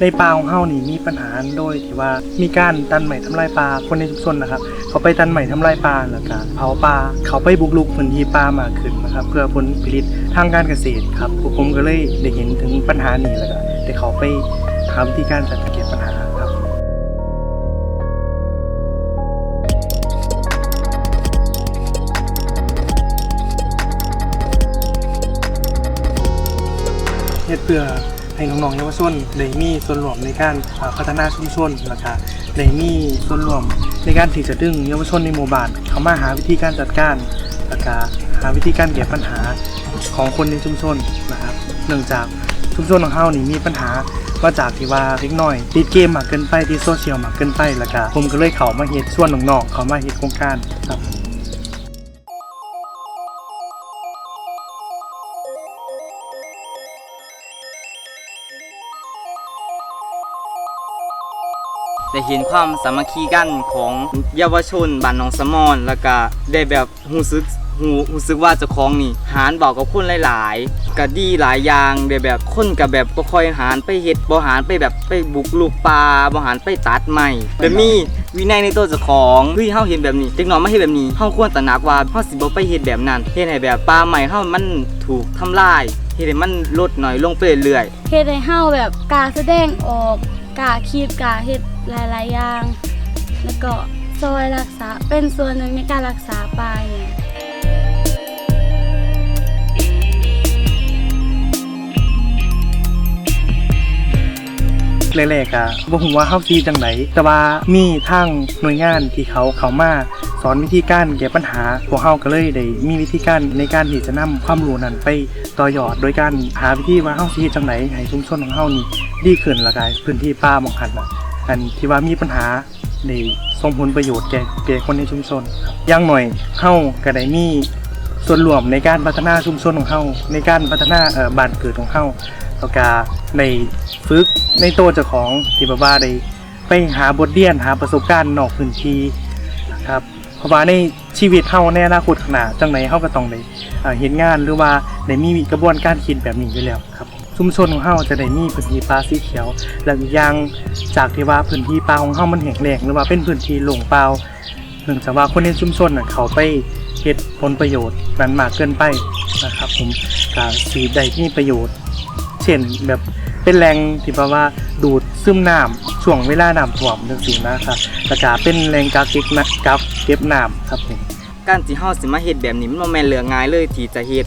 ในป่าของเฮานี่มีปัญหาโดยที่ว่ามีการตัดไม้ทำลายป่าคนในชุมชนนะครับ เขาไปตัดไม้ทำลายป่าแล้วก็เผาป่าเขาไปบุกรุกพื้นที่ป่ามากขึ้นนะครับ เพื่อผลผลิตทางการเกษตรครับผมก็เลยได้เห็นถึงปัญหานี้แล้วก็ได้เขาไปหาวิธีการจัดการแก้ปัญหาครับเฮ็ดเพื่อ ให้น้องๆเยาวชนได้มีส่วนร่วมในการพัฒนาชุมชนแล้วก็ได้มีส่วนร่วมในการที่จะดึงเยาวชนในหมู่บ้านเข้ามาหาวิธีการจัดการแล้วก็หาวิธีการแก้ปัญหาของคนในชุมชนนะครับเนื่องจากชุมชนของเฮานี่มีปัญหามาจากที่ว่าเล็กน้อยติดเกมมากเกินไปติดโซเชียลมากเกินไปแล้วก็ผมก็เลยเข้ามาเฮ็ดส่วนน้องๆเข้ามาเฮ็ดโครงการครับ ได้เห็นความสามัคคีกันของเยาวชนบ้านหนองสมอนแล้วก็ได้แบบรู้สึกหูรู้สึกว่าเจ้าของนี่หารบอกกับคนหลายๆก็ดีหลายอย่างได้แบบคนกับแบบบ่ค่อยหารไปเฮ็ดบ่หารไปแบบไปบุกลูกป่าบ่หารไปตัดไม้แต่มี วินัยในตัวเจ้าของเฮ้ยเฮาเห็นแบบนี้เด็กน้อยมาเห็นแบบนี้เฮาควรตระหนักว่าเฮาสิบ่ไปเฮ็ดแบบนั้นเฮ็ดให้แบบป่าใหม่เฮามันถูกทำลายเฮ็ดให้มันลดน้อยลงไปเรื่อยๆเฮ็ดให้เฮาแบบกล้าแสดงออกกล้าคิดกล้าเฮ็ดหลาย ๆ อย่าง แล้วก็ซอยรักษาเป็นส่วนหนึ่งในการรักษาป่าเนี่ย แรกๆอะบ่ฮู้ว่าเฮาสิจังไดแต่ว่ามีทางหน่วยงานที่เขาเข้ามาสอนวิธีการแก้ปัญหาพวกเฮาก็เลยได้มีวิธีการในการที่จะนำความรู้นั้นไปต่อยอดโดยการหาวิธีว่าเฮาสิเฮ็ดจังไดให้ชุมชนของเฮานี่ดีขึ้นล้วก็พื้นที่ป่าหมองหันน่ะอันที่ว่ามีปัญหาได้ส่งผลประโยชน์แก่แก่คนในชุมชนอย่างหน่อยเฮาก็ได้มี ส่วนรวมในการพัฒนาชุมชนของเฮาในการพัฒนาเอ่อบ้านเกิดของเฮาแล้วก็ในฝึกในโตเจ้าของที่แบบว่าได้ไปหาบทเรียนหาประสบการณ์นอกพื้นที่นะครับเพราะว่าในชีวิตเฮาในอนาคตข้างหน้าจังไหนเฮาก็ต้องได้เอ่อเห็นงานหรือว่าได้มีกระบวนการคิดแบบนี้อยู่แล้วครับชุมชนของเฮาจะได้มีพื้นที่ป่าสีเขียวและอีกอย่างจากที่ว่าพื้นที่ป่าของเฮามันแห้งแล้งหรือว่าเป็นพื้นที่โล่งเปล่าเนื่องจากว่าคนในชุมชนน่ะเขาไป เฮ็ดผลประโยชน์นั้นมากเกินไปนะครับ ผมก็สิได้มีประโยชน์ เช่นแบบเป็นแหล่งที่แปลว่าดูดซึมน้ำช่วงเวลาน้ำท่วมจังซี่นะครับแล้วก็เป็นแหล่งกักเก็บน้ำกักเก็บน้ำครับผมการที่เฮาสิมาเฮ็ดแบบนี้มันบ่แม่นเรื่องง่ายเลยที่จะเฮ็ด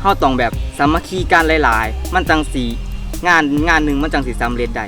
เฮาต้องแบบสามัคคีกันหลาย ๆ มันจังสิงานงานหนึ่งมันจังสิสำเร็จได้